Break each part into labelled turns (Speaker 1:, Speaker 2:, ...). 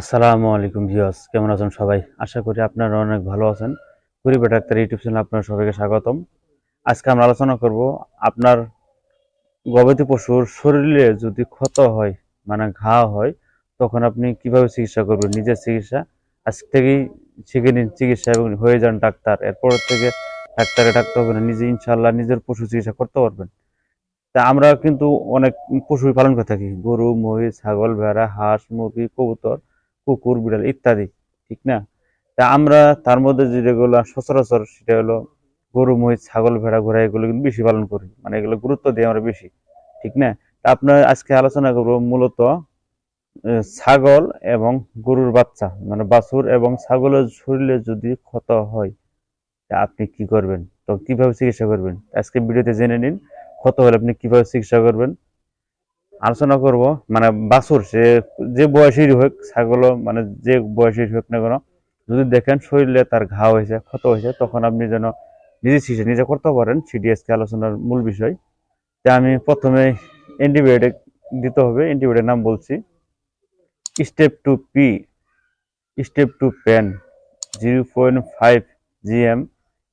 Speaker 1: আসসালামু আলাইকুম ভিউয়ার্স, কেমন আছেন সবাই? আশা করি আপনারা অনেক ভালো আছেন। গরিব ডাক্তার ইউটিউব চ্যানেল আপনার সবাইকে স্বাগতম। আজকে আমরা আলোচনা করব আপনার গবাদি পশুর শরীরে যদি ক্ষত হয় মানে ঘা হয়, তখন আপনি কীভাবে চিকিৎসা করবেন? নিজের চিকিৎসা আজ থেকেই শিখে নিন চিকিৎসা এবং হয়ে যান ডাক্তার। এরপর থেকে ডাক্তারে ডাকতে হবে না, নিজে ইনশাল্লাহ নিজের পশু চিকিৎসা করতে পারবেন। তা আমরা কিন্তু অনেক পশু পালন করে থাকি। গরু, মহিষ, ছাগল, ভেড়া, হাঁস, মুরগি, কবুতর। কুকুর, বিড়াল ইত্যাদি, ঠিক না? তা আমরা তার মধ্যে যেগুলো সচরাচর সেটা হলো গরু, মহিষ, ছাগল, ভেড়া, ঘোড়া, এগুলো কিন্তু বেশি পালন করি। মানে এগুলো গুরুত্ব দিই আমরা বেশি, ঠিক না? তা আপনার আজকে আলোচনা করব মূলত ছাগল এবং গরুর বাচ্চা মানে বাছুর এবং ছাগলের শরীরে যদি ক্ষত হয়, তা আপনি কি করবেন? তো কীভাবে চিকিৎসা করবেন? আজকে ভিডিওতে জেনে নিন, ক্ষত হলে আপনি কীভাবে চিকিৎসা করবেন? আলোচনা করব মানে বাছুর, সে যে বয়সেরই হোক, ছাগল মানে যে বয়সেরই হোক না কেন, যদি দেখেন শরীরে তার ঘা হয়েছে, ক্ষত হয়েছে, তখন আপনি যেন নিজে চিকিৎসা নিজে করতে পারেন সিডিএসকে আলোচনার মূল বিষয়। তা আমি প্রথমে অ্যান্টিবায়োটিক দিতে হবে অ্যান্টিবায়োটিক নাম বলছি step two P step two pen zero point five GM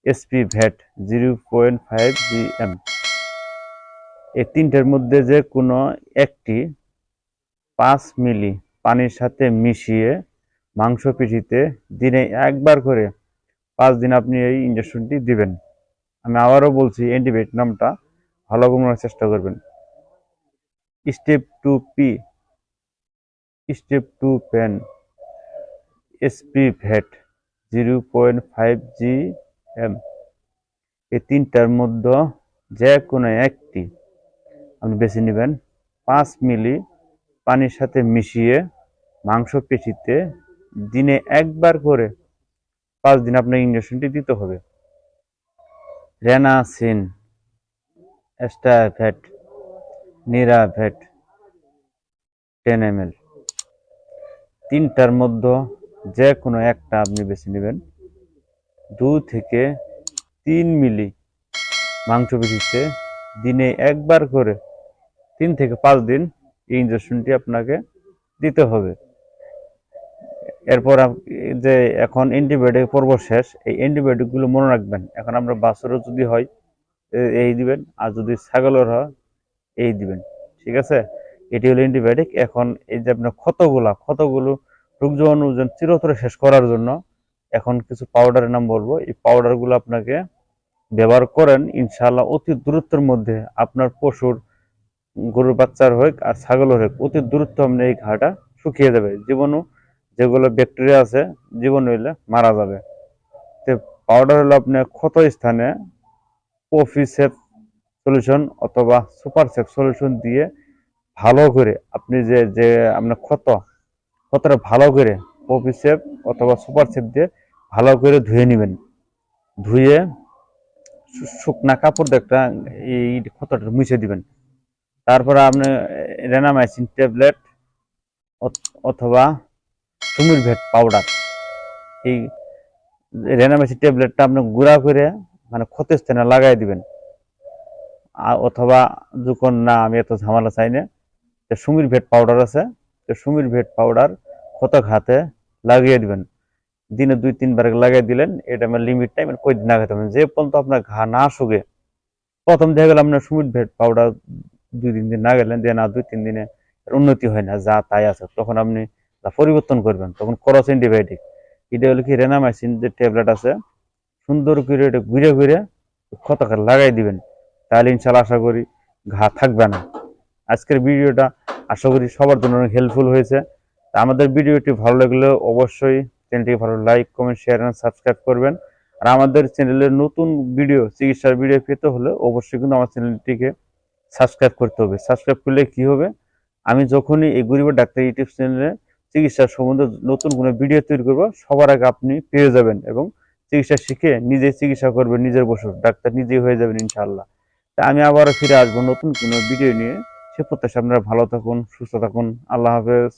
Speaker 1: SP vet zero point five GM এই তিনটের মধ্যে যে কোনো একটি পাঁচ মিলি পানির সাথে মিশিয়ে মাংস পেশিতে দিনে একবার করে পাঁচ দিন আপনি এই ইঞ্জেকশনটি দিবেন। আমি আবারও বলছি অ্যান্টিবায়োটিক নামটা ভালো ঘুমানোর চেষ্টা করবেন। Step two P step two pen SP vet zero point five G M এই তিনটার মধ্যে যে কোনো একটি আপনি বেছে নেবেন। পাঁচ মিলি পানির সাথে মিশিয়ে মাংস পেশিতে দিনে একবার করে পাঁচ দিন আপনার ইঞ্জেকশনটি দিতে হবে। রেনাসিন এস্টাভেট নিরাভেট টেন এম এল। তিনটার মধ্যে যে কোনো একটা আপনি বেছে নেবেন। দু থেকে তিন মিলি মাংস পেশিতে দিনে একবার করে তিন থেকে পাঁচ দিন এই ইঞ্জেকশনটি আপনাকে দিতে হবে। এরপর যে এখন অ্যান্টিবায়োটিক পর্ব শেষ, এই অ্যান্টিবায়োটিকগুলো মনে রাখবেন। এখন আমরা বাছুরও যদি হয় এই দিবেন, আর যদি ছাগলের হয়, এই দিবেন। ঠিক আছে? এটি হলো অ্যান্টিবায়োটিক এখন এই যে আপনার ক্ষতগুলা, ক্ষতগুলো রোগ জীবাণু চিরতরে শেষ করার জন্য, এখন কিছু পাউডারের নাম বলব। এই পাউডারগুলো আপনাকে ব্যবহার করেন ইনশাল্লাহ অতি দূরত্বের মধ্যে আপনার পশুর গরুর বাচ্চার হোক আর ছাগলের হোক, অতি দূরত্ব আপনি এই ঘাটা শুকিয়ে যাবে। জীবাণু যেগুলো ব্যাকটেরিয়া আছে, জীবাণু হইলে মারা যাবে। তো পাউডার হলো আপনি ক্ষত স্থানে পফিসেপ সলিউশন অথবা সুপার সেপ সলিউশন দিয়ে ভালো করে আপনি যে যে আপনার ক্ষত, ক্ষতটা ভালো করে পফিসেপ অথবা সুপার সেপ দিয়ে ভালো করে ধুয়ে নেবেন। ধুয়ে শুকনা কাপড় দিয়ে একটা এই ক্ষতটা মুছে দিবেন। তারপরে আপনি রেনামাইসিন ট্যাবলেট অথবা সুমির ভেট পাউডার এই রেনামাইসিন ট্যাবলেটটা আপনি গুঁড়া করে মানে ক্ষতের স্থানে লাগাই দিবেন। অথবা যখন না, আমি এত ঝামেলা চাই না, যে সুমির ভেট পাউডার আছে, তো সুমির ভেট পাউডার ক্ষত ঘাতে লাগিয়ে দিবেন। দিনে দুই, তিনবার লাগিয়ে দিলেন, এটা আমার লিমিট টাইম কই দিন লাগাতে হবে যে পর্যন্ত আপনার ঘা না শুকে, প্রথম দেখা গেল আপনার সুমির ভেট পাউডার দুই তিন দিন না গেলেন দিয়ে না দুই তিন দিনে উন্নতি হয় না, যা তাই আছে। তখন আপনি তা পরিবর্তন করবেন, তখন করস অ্যান্টিবায়োটিক। এটা হলো কি রেনামাইসিন যে ট্যাবলেট আছে, সুন্দর করে এটা ঘুরে ঘুরে ক্ষতকে লাগাই দিবেন। তাহলে ইনশাল্লাহ আশা করি ঘা থাকবে না। আজকের ভিডিওটা আশা করি সবার জন্য অনেক হেল্পফুল হয়েছে। আমাদের ভিডিওটি ভালো লাগলে অবশ্যই চ্যানেলটিকে ভালো লাইক কমেন্ট শেয়ার এবং সাবস্ক্রাইব করবেন। আর আমাদের চ্যানেলের নতুন ভিডিও চিকিৎসার ভিডিও পেতে হলে অবশ্যই কিন্তু আমার চ্যানেলটিকে সাবস্ক্রাইব করতে হবে। সাবস্ক্রাইব করলে কি হবে? আমি যখনই এই গরিব ডাক্তার ইউটিউব চ্যানেলে চিকিৎসা সম্বন্ধে নতুন কোনো ভিডিও তৈরি করব, সবার আগে আপনি পেয়ে যাবেন এবং চিকিৎসা শিখে নিজে চিকিৎসা করবেন, নিজের বসুর ডাক্তার নিজেই হয়ে যাবেন ইনশাল্লাহ তা আমি আবারও ফিরে আসব নতুন কোনো ভিডিও নিয়ে। সে প্রত্যাশা আপনারা ভালো থাকুন, সুস্থ থাকুন। আল্লাহ হাফেজ।